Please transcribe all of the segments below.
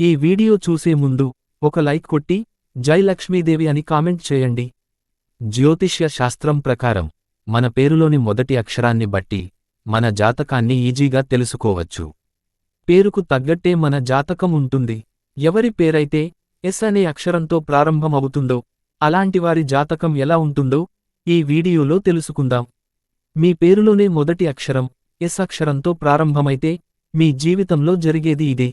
ఈ వీడియో చూసే ముందు ఒక లైక్ కొట్టి జై లక్ష్మీదేవి అని కామెంట్ చేయండి. జ్యోతిష్య శాస్త్రం ప్రకారం మన పేరులోని మొదటి అక్షరాన్ని బట్టి మన జాతకాన్ని ఈజీగా తెలుసుకోవచ్చు. పేరుకు తగ్గట్టే మన జాతకం ఉంటుంది. ఎవరి పేరైతే ఎస్ అనే అక్షరంతో ప్రారంభమవుతుందో అలాంటివారి జాతకం ఎలా ఉంటుందో ఈ వీడియోలో తెలుసుకుందాం. మీ పేరులోనే మొదటి అక్షరం ఎస్ అక్షరంతో ప్రారంభమైతే మీ జీవితంలో జరిగేది ఇదే.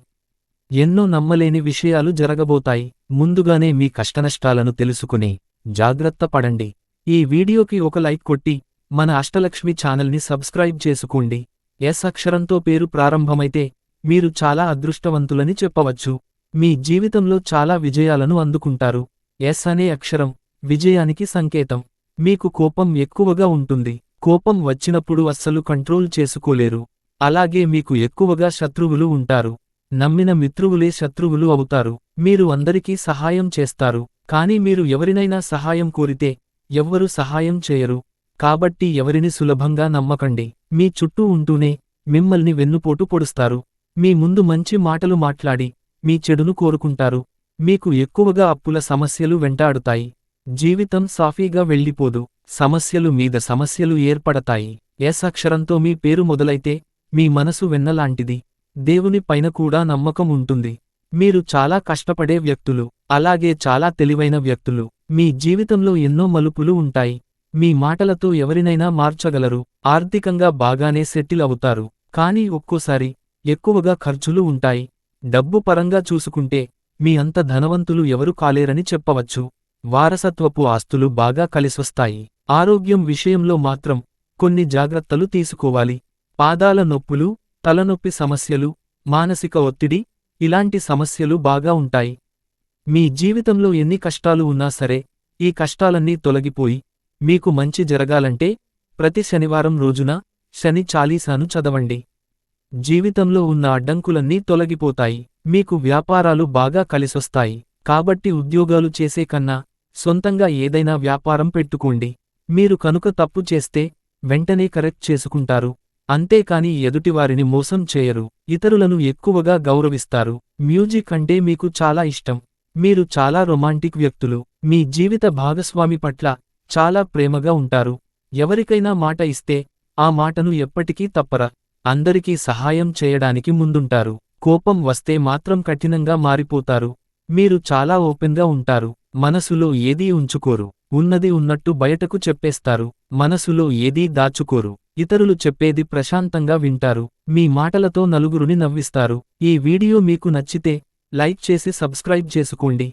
ఎన్నో నమ్మలేని విషయాలు జరగబోతాయి. ముందుగానే మీ కష్టనష్టాలను తెలుసుకుని జాగ్రత్త పడండి. ఈ వీడియోకి ఒక లైక్ కొట్టి మన అష్టలక్ష్మి ఛానల్ని సబ్స్క్రైబ్ చేసుకోండి. ఎస్ అక్షరంతో పేరు ప్రారంభమైతే మీరు చాలా అదృష్టవంతులని చెప్పవచ్చు. మీ జీవితంలో చాలా విజయాలను అందుకుంటారు. ఎస్ అనే అక్షరం విజయానికి సంకేతం. మీకు కోపం ఎక్కువగా ఉంటుంది. కోపం వచ్చినప్పుడు అస్సలు కంట్రోల్ చేసుకోలేరు. అలాగే మీకు ఎక్కువగా శత్రువులు ఉంటారు. నమ్మిన మిత్రువులే శత్రువులు అవుతారు. మీరు అందరికీ సహాయం చేస్తారు. కాని మీరు ఎవరినైనా సహాయం కోరితే ఎవ్వరు సహాయం చేయరు. కాబట్టి ఎవరిని సులభంగా నమ్మకండి. మీ చుట్టూ ఉంటూనే మిమ్మల్ని వెన్నుపోటు పొడుస్తారు. మీ ముందు మంచి మాటలు మాట్లాడి మీ చెడును కోరుకుంటారు. మీకు ఎక్కువగా అప్పుల సమస్యలు వెంటాడుతాయి. జీవితం సాఫీగా వెళ్ళిపోదు. సమస్యలు మీద సమస్యలు ఏర్పడతాయి. ఎస్ అక్షరంతో మీ పేరు మొదలైతే మీ మనసు వెన్నలాంటిది. దేవుని పైన కూడా నమ్మకం ఉంటుంది. మీరు చాలా కష్టపడే వ్యక్తులు అలాగే చాలా తెలివైన వ్యక్తులు. మీ జీవితంలో ఎన్నో మలుపులు ఉంటాయి. మీ మాటలతో ఎవరినైనా మార్చగలరు. ఆర్థికంగా బాగానే సెటిల్ అవుతారు. కానీ ఒక్కోసారి ఎక్కువగా ఖర్చులు ఉంటాయి. డబ్బు పరంగా చూసుకుంటే మీ అంత ధనవంతులు ఎవరు కాలేరని చెప్పవచ్చు. వారసత్వపు ఆస్తులు బాగా కలిసొస్తాయి. ఆరోగ్యం విషయంలో మాత్రం కొన్ని జాగ్రత్తలు తీసుకోవాలి. పాదాల నొప్పులు తలనొప్పి సమస్యలు మానసిక ఒత్తిడి ఇలాంటి సమస్యలు బాగా ఉంటాయి. మీ జీవితంలో ఎన్ని కష్టాలు ఉన్నా సరే ఈ కష్టాలన్నీ తొలగిపోయి మీకు మంచి జరగాలంటే ప్రతి శనివారం రోజున శని చాలీసాను చదవండి. జీవితంలో ఉన్న అడ్డంకులన్నీ తొలగిపోతాయి మీకు వ్యాపారాలు బాగా కలిసొస్తాయి కాబట్టి ఉద్యోగాలు చేసే కన్నా సొంతంగా ఏదైనా వ్యాపారం పెట్టుకోండి. మీరు కనుక తప్పు చేస్తే వెంటనే కరెక్ట్ చేసుకుంటారు. అంతేకాని ఎదుటివారిని మోసం చేయరు. ఇతరులను ఎక్కువగా గౌరవిస్తారు. మ్యూజిక్ అంటే మీకు చాలా ఇష్టం. మీరు చాలా రొమాంటిక్ వ్యక్తులు. మీ జీవిత భాగస్వామి పట్ల చాలా ప్రేమగా ఉంటారు. ఎవరికైనా మాట ఇస్తే ఆ మాటను ఎప్పటికీ తప్పరా. అందరికీ సహాయం చేయడానికి ముందుంటారు. కోపం వస్తే మాత్రం కఠినంగా మారిపోతారు. మీరు చాలా ఓపెన్గా ఉంటారు. మనసులో ఏదీ ఉంచుకోరు. ఉన్నది ఉన్నట్టు బయటకు చెప్పేస్తారు. మనసులో ఏదీ దాచుకోరు. ఇతరులు చెప్పేది ప్రశాంతంగా వింటారు మీ మాటలతో నలుగురుని నవ్విస్తారు. ఈ వీడియో మీకు నచ్చితే లైక్ చేసి సబ్స్క్రైబ్ చేసుకోండి.